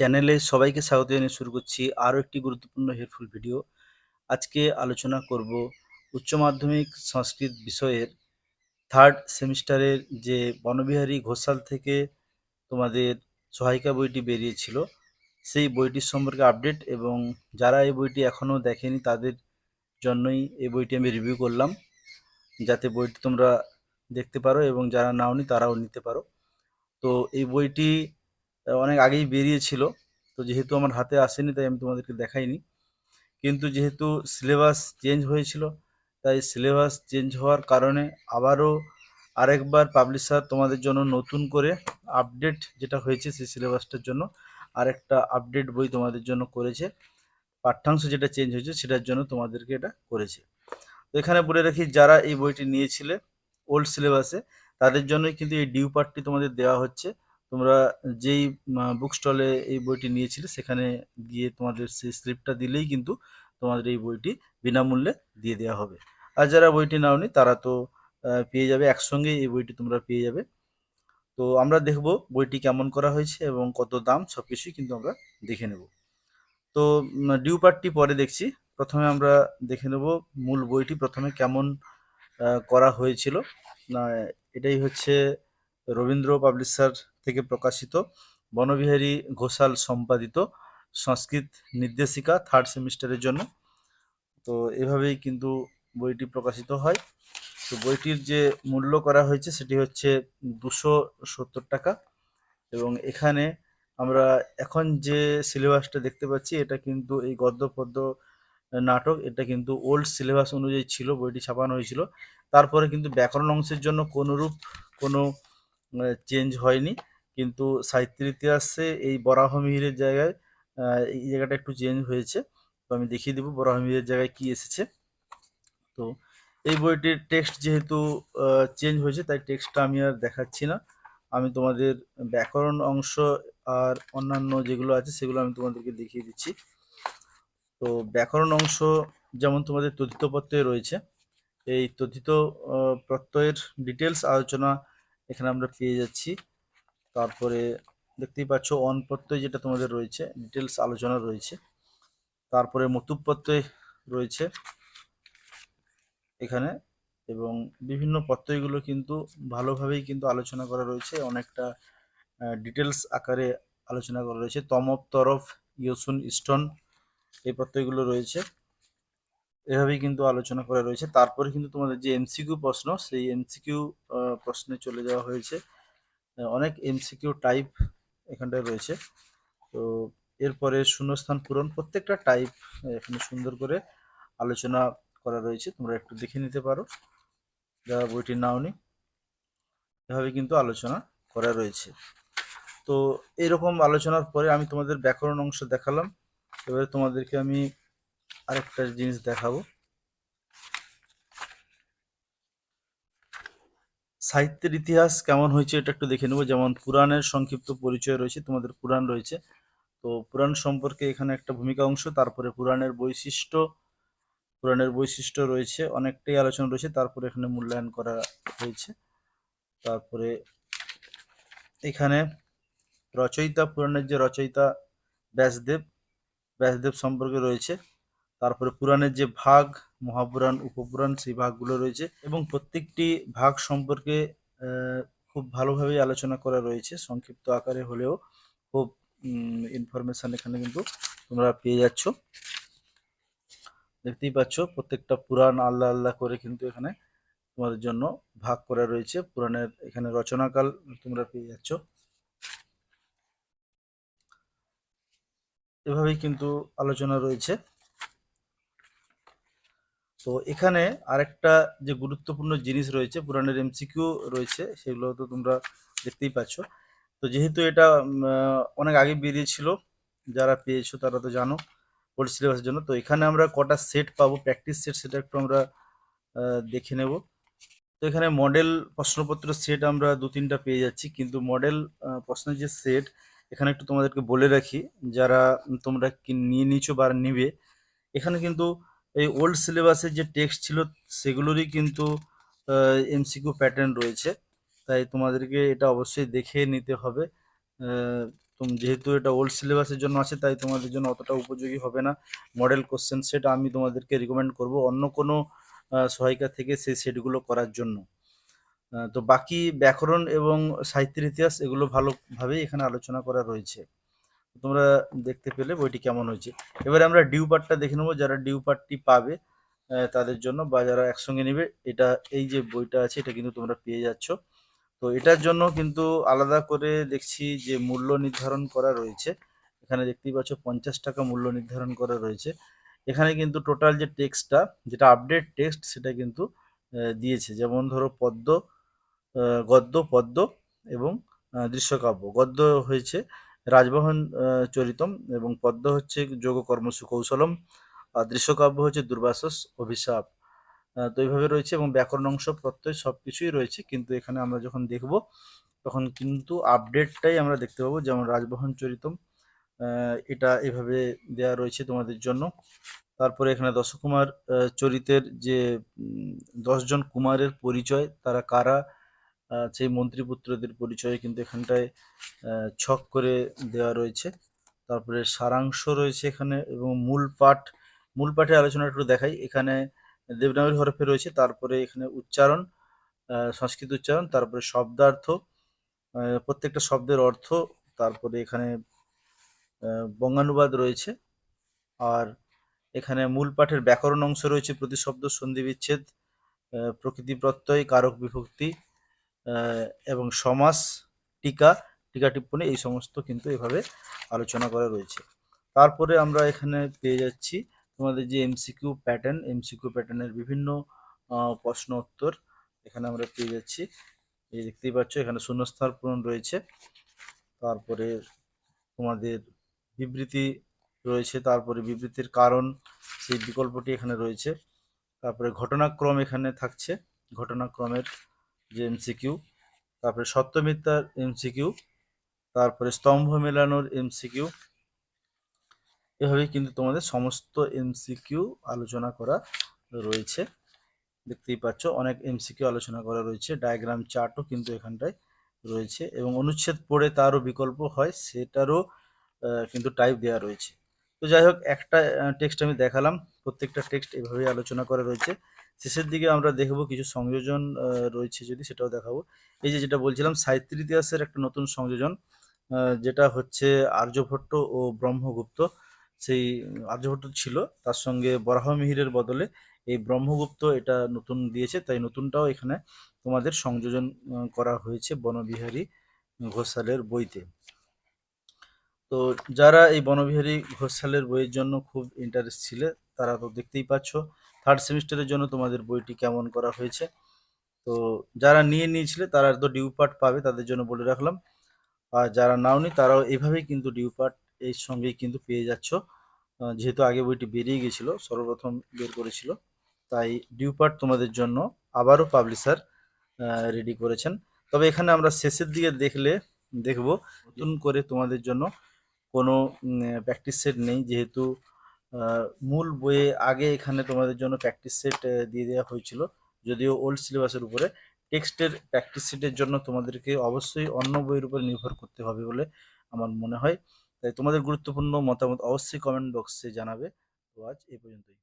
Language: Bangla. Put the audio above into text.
চ্যানেলে সবাইকে স্বাগত জানিয়ে শুরু করছি আরও একটি গুরুত্বপূর্ণ হেল্পফুল ভিডিও আজকে আলোচনা করব উচ্চ মাধ্যমিক সংস্কৃত বিষয়ের থার্ড সেমিস্টারের যে বনবিহারী ঘোষাল থেকে তোমাদের সহায়িকা বইটি বেরিয়েছিল, সেই বইটির সম্পর্কে আপডেট এবং যারা এই বইটি এখনও দেখেনি তাদের জন্যই এই বইটি আমি রিভিউ করলাম, যাতে বইটি তোমরা দেখতে পারো এবং যারা নাওনি তারাও নিতে পারো। তো এই বইটি অনেক আগেই বেরিয়েছিল। তো যেহেতু আমার হাতে আসেনি, তাই আমি তোমাদেরকে দেখাইনি। কিন্তু যেহেতু সিলেবাস চেঞ্জ হয়েছিল, তাই সিলেবাস চেঞ্জ হওয়ার কারণে আবারও আরেকবার পাবলিশার তোমাদের জন্য নতুন করে আপডেট যেটা হয়েছে সেই সিলেবাসটার জন্য, আরেকটা আপডেট বই তোমাদের জন্য করেছে। পাঠ্যাংশ যেটা চেঞ্জ হয়েছে সেটার জন্য তোমাদেরকে এটা করেছে। তো এখানে বলে রাখি, যারা এই বইটি নিয়েছিলে ওল্ড সিলেবাসে তাদের জন্যই কিন্তু এই ডিউ পার্টটি তোমাদের দেওয়া হচ্ছে। তোমরা যেই বুক স্টলে এই বইটি নিয়েছিলে, সেখানে গিয়ে তোমাদের সেই স্লিপটা দিলেই কিন্তু তোমাদের এই বইটি বিনামূল্যে দিয়ে দেওয়া হবে। আর যারা বইটি নাওনি, তারা তো পেয়ে যাবে, একসঙ্গেই এই বইটি তোমরা পেয়ে যাবে। তো আমরা দেখব বইটি কেমন করা হয়েছে এবং কত দাম সব কিছুই কিন্তু আমরা দেখে নেব। তো ডিউ পার্টটি পরে দেখছি। প্রথমে আমরা দেখে নেব মূল বইটি প্রথমে কেমন করা হয়েছিল। এটাই হচ্ছে রবীন্দ্র পাবলিশার থেকে প্রকাশিত বনবিহারী ঘোষাল সম্পাদিত সংস্কৃত নির্দেশিকা থার্ড সেমিস্টারের জন্য। তো এভাবেই কিন্তু বইটি প্রকাশিত হয়। তো বইটির যে মূল্য করা হয়েছে সেটি হচ্ছে দুশো সত্তর টাকা এবং এখানে আমরা এখন যে সিলেবাসটা দেখতে পাচ্ছি এটা কিন্তু এই গদ্য পদ্য নাটক, এটা কিন্তু ওল্ড সিলেবাস অনুযায়ী ছিল, বইটি ছাপানো হয়েছিল। তারপরে কিন্তু ব্যাকরণ অংশের জন্য কোনোরূপ কোনো চেঞ্জ হয়নি। কিন্তু সাহিত্যের ইতিহাসে এই বরাহমিহিরের জায়গায় এই জায়গাটা একটু চেঞ্জ হয়েছে। তো আমি দেখিয়ে দেবো বরাহমিহিরের জায়গায় কি এসেছে। তো এই বইটির টেক্সট যেহেতু চেঞ্জ হয়েছে, তাই টেক্সটটা আমি আর দেখাচ্ছি না। আমি তোমাদের ব্যাকরণ অংশ আর অন্যান্য যেগুলো আছে, সেগুলো আমি তোমাদেরকে দেখিয়ে দিচ্ছি। তো ব্যাকরণ অংশ যেমন তোমাদের তথিত প্রত্যয় রয়েছে, এই তথিত প্রত্যয়ের ডিটেলস আলোচনা এখানে আমরা পেয়ে যাচ্ছি। তারপরে দেখতেই পাচ্ছ অন প্রত্যয় যেটা তোমাদের রয়েছে ডিটেলস আলোচনা রয়েছে। তারপরে মতুব প্রত্যয় রয়েছে এখানে এবং বিভিন্ন প্রত্যয়গুলো কিন্তু ভালোভাবেই কিন্তু আলোচনা করা রয়েছে, অনেকটা ডিটেলস আকারে আলোচনা করা রয়েছে। তমপ তরফ, ইয়সুন স্টোন এই প্রত্যয়গুলো রয়েছে, এভাবেই কিন্তু আলোচনা করা রয়েছে। তারপরে কিন্তু তোমাদের যে এমসিকিউ প্রশ্ন, সেই এমসিকিউ প্রশ্নে চলে যাওয়া হয়েছে। অনেক এমসিকিউ টাইপ এখানটায় রয়েছে। তো এরপরে শূন্যস্থান পূরণ প্রত্যেকটা টাইপ এখানে সুন্দর করে আলোচনা করা রয়েছে। তোমরা একটু দেখে নিতে পারো। যারা বইটি নাওনি এভাবে কিন্তু আলোচনা করা রয়েছে। তো এরকম আলোচনার পরে আমি তোমাদের ব্যাকরণ অংশ দেখালাম। এবারে তোমাদেরকে আমি আরেকটা জিনিস দেখাবো। সাহিত্যের ইতিহাস কেমন হয়েছে এটা একটু দেখে নেব। যেমন পুরাণের সংক্ষিপ্ত পরিচয় রয়েছে, তোমাদের পুরাণ রয়েছে। তো পুরাণ সম্পর্কে এখানে একটা ভূমিকা অংশ, তারপরে পুরাণের বৈশিষ্ট্য পুরাণের বৈশিষ্ট্য রয়েছে, অনেকটাই আলোচনা রয়েছে, তারপরে এখানে মূল্যায়ন করা হয়েছে। তারপরে এখানে রচয়িতা, পুরাণের যে রচয়িতা ব্যাসদেব ব্যাসদেব সম্পর্কে রয়েছে। তারপরে পুরাণের যে ভাগ মহাপুরাণ, উপপুরাণ সেই ভাগগুলো রয়েছে এবং প্রত্যেকটি ভাগ সম্পর্কে খুব ভালোভাবেই আলোচনা করা রয়েছে। সংক্ষিপ্ত আকারে হলেও খুব ইনফরমেশন এখানে কিন্তু তোমরা পেয়ে যাচ্ছ। দেখতেই পাচ্ছ প্রত্যেকটা পুরাণ আল্লাহ আল্লাহ করে কিন্তু এখানে তোমাদের জন্য ভাগ করা রয়েছে। পুরাণের এখানে রচনাকাল তোমরা পেয়ে যাচ্ছ। এভাবেই কিন্তু আলোচনা রয়েছে। তো এখানে আরেকটা যে গুরুত্বপূর্ণ জিনিস রয়েছে, পুরাণের এমসিকিউ রয়েছে, সেগুলো তো তোমরা দেখতেই পাচ্ছ। তো যেহেতু এটা অনেক আগে বেরিয়েছিল, যারা পেয়েছ তারা তো জানো ওল্ড সিলেবাসের জন্য। তো এখানে আমরা কটা সেট পাবো প্র্যাকটিস সেট সেটা একটু আমরা দেখে নেব। তো এখানে মডেল প্রশ্নপত্র সেট আমরা দু তিনটা পেয়ে যাচ্ছি, কিন্তু মডেল প্রশ্নের যে সেট এখানে একটু তোমাদেরকে বলে রাখি, যারা তোমরা কি নিয়ে নিচ্ছ বা নিবে, এখানে কিন্তু এই ওল্ড সিলেবাসের যে টেক্সট ছিল সেগুলোরই কিন্তু এমসিকিউ প্যাটার্ন রয়েছে। তাই তোমাদেরকে এটা অবশ্যই দেখে নিতে হবে। যেহেতু এটা ওল্ড সিলেবাসের জন্য আছে, তাই তোমাদের জন্য অতটা উপযোগী হবে না। মডেল কোশ্চেন সেট আমি তোমাদেরকে রিকমেন্ড করব অন্য কোনো সহায়িকা থেকে সেই সেটগুলো করার জন্য। তো বাকি ব্যাকরণ এবং সাহিত্যের ইতিহাস এগুলো ভালোভাবেই এখানে আলোচনা করা রয়েছে। তোমরা দেখতে পেলে বইটি কেমন হয়েছে। এবারে আমরা ডিউ পার্টটা দেখে নেব, যারা ডিউ পার্টটি পাবে তাদের জন্য বা যারা একসঙ্গে নেবে, এটা, এই যে বইটা আছে, এটা কিন্তু তোমরা পেয়ে যাচ্ছ। তো এটার জন্য কিন্তু আলাদা করে দেখছি যে মূল্য নির্ধারণ করা রয়েছে। এখানে দেখতেই পাচ্ছ পঞ্চাশ টাকা মূল্য নির্ধারণ করা রয়েছে। এখানে কিন্তু টোটাল যে টেক্সটটা, যেটা আপডেট টেক্সট, সেটা কিন্তু দিয়েছে। যেমন ধরো পদ্ম গদ্য, পদ্ম এবং দৃশ্যকাব্য। গদ্য হয়েছে রাজবহন চরিতম এবং পদ্ম হচ্ছে যোগ কর্মসু কৌশলম আর দৃশ্যকাব্য হচ্ছে দুর্বাসস অভিশাপ। তো এইভাবে রয়েছে এবং ব্যাকরণ অংশ, প্রত্যয় সব কিছুই রয়েছে, কিন্তু এখানে আমরা যখন দেখব, তখন কিন্তু আপডেটটাই আমরা দেখতে পাবো, যেমন রাজবহন, চরিতম এটা এভাবে দেয়া রয়েছে তোমাদের জন্য। তারপরে এখানে দশকুমার চরিতের যে দশজন কুমারের পরিচয়, তারা কারা সেই মন্ত্রীপুত্রদের পরিচয় কিন্তু এখানটায় ছক করে দেওয়া রয়েছে। তারপরে সারাংশ রয়েছে এখানে এবং মূল পাঠ, মূল পাঠে আলোচনা একটু দেখাই। এখানে দেবনাগরী হরফে রয়েছে, তারপরে এখানে উচ্চারণ সংস্কৃত উচ্চারণ, তারপরে শব্দার্থ প্রত্যেকটা শব্দের অর্থ, তারপরে এখানে বঙ্গানুবাদ রয়েছে। আর এখানে মূল পাঠের ব্যাকরণ অংশ রয়েছে, প্রতিশব্দ সন্ধি বিচ্ছেদ প্রকৃতি প্রত্যয়, কারক বিভক্তি এবং সমাস টিকা টিকা টিপ্পণী এই সমস্ত কিন্তু এভাবে আলোচনা করা রয়েছে। তারপরে আমরা এখানে পেয়ে যাচ্ছি তোমাদের যে এমসিকিউ প্যাটার্ন এমসিকিউ প্যাটার্নের বিভিন্ন প্রশ্ন উত্তর এখানে আমরা পেয়ে যাচ্ছি। এই দেখতেই পাচ্ছ, এখানে শূন্যস্থান পূরণ রয়েছে। তারপরে তোমাদের বিবৃতি রয়েছে, তারপরে বিবৃতির কারণ, সেই বিকল্পটি এখানে রয়েছে। তারপরে ঘটনাক্রম এখানে থাকছে। ঘটনাক্রমের যে এমসিকিউ তারপরে সত্যমিথ্যার এমসিকিউ তারপরে স্তম্ভ মেলানোর এমসিকিউ এভাবেই কিন্তু তোমাদের সমস্ত এমসিকিউ আলোচনা করা রয়েছে। দেখতেই পাচ্ছ, অনেক এমসিকিউ আলোচনা করা রয়েছে। ডায়াগ্রাম চার্টও কিন্তু এখানটায় রয়েছে এবং অনুচ্ছেদ পড়ে তারও বিকল্প হয়, সেটারও কিন্তু টাইপ দেওয়া রয়েছে। তো যাই হোক, একটা টেক্সট আমি দেখালাম। প্রত্যেকটা টেক্সট এভাবেই আলোচনা করা রয়েছে। শেষের দিকে আমরা দেখব কিছু সংযোজন রয়েছে যদি সেটাও দেখাবো। এই যে যেটা বলছিলাম সাহিত্যের ইতিহাসের একটা নতুন সংযোজন যেটা হচ্ছে আর্যভট্ট ও ব্রহ্মগুপ্ত। সেই আর্যভট্ট ছিল, তার সঙ্গে বরাহমিহিরের বদলে এই ব্রহ্মগুপ্ত এটা নতুন দিয়েছে, তাই নতুনটাও এখানে তোমাদের সংযোজন করা হয়েছে বনবিহারী ঘোষালের বইতে। তো যারা এই বনবিহারী ঘোষালের বইয়ের জন্য খুব ইন্টারেস্ট ছিলে, তারা তো দেখতেই পাচ্ছ থার্ড সেমিস্টারের জন্য তোমাদের বইটি কেমন করা হয়েছে। তো যারা নিয়ে নিয়েছিলে তারা তো ডিউ পার্ট পাবে, তাদের জন্য বলে রাখলাম। আর যারা নাওনি তারাও এভাবেই কিন্তু ডিউ পার্ট এর সঙ্গেই কিন্তু পেয়ে যাচ্ছ। যেহেতু আগে বইটি বেরিয়ে গেছিল, সর্বপ্রথম বের করেছিল। তাই ডিউ পার্ট তোমাদের জন্য আবারও পাবলিশার রেডি করেছেন। তবে এখানে আমরা শেষের দিকে দেখলে, দেখব নতুন করে তোমাদের জন্য কোনো প্র্যাকটিস সেট নেই। যেহেতু মূল বইয়ে আগে এখানে তোমাদের জন্য প্র্যাকটিস সেট দিয়ে দেওয়া হয়েছিল, যদিও ওল্ড সিলেবাসের উপরে। টেক্সটের প্র্যাকটিস সেটের জন্য তোমাদেরকে অবশ্যই অন্য বইয়ের উপরে নির্ভর করতে হবে বলে আমার মনে হয়। তাই তোমাদের গুরুত্বপূর্ণ মতামত অবশ্যই কমেন্ট বক্সে জানাবে। তো আজ এই পর্যন্তই।